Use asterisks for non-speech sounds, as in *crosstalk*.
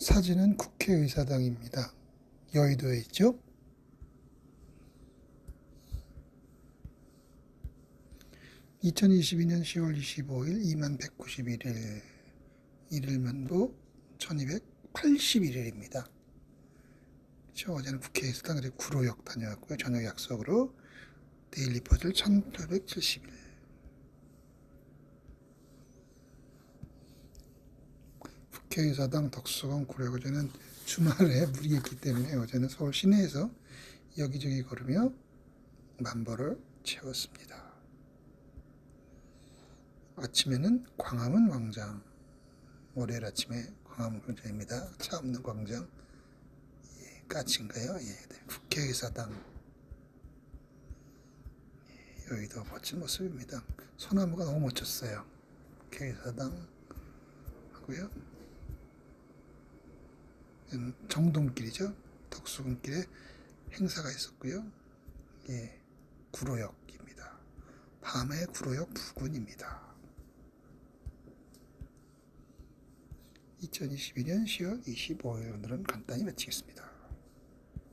사진은 국회의사당입니다. 여의도에 있죠. (2022년 10월 25일) (2만 191일) 일일만보 (1281일입니다) 저 어제는 국회의사당 구로역 다녀왔고요 저녁 약속으로 데일리 퍼즐 (1870일) 국회의사당 덕수궁 구례 어제는 주말에 *laughs* 무리했기 때문에 어제는 서울 시내에서 여기저기 걸으며 만보를 채웠습니다. 아침에는 광화문 광장 월요일 아침에 광화문 광장입니다. 차 없는 광장 예, 까치인가요? 예, 그다음에 국회의사당 예, 여의도 멋진 모습입니다. 소나무가 너무 멋졌어요. 국회의사당 하고요. 음, 정동길이죠. 덕수궁길에 행사가 있었고요. 예, 구로역입니다. 밤의 구로역 부근입니다. 2022년 10월 25일 오늘은 간단히 마치겠습니다.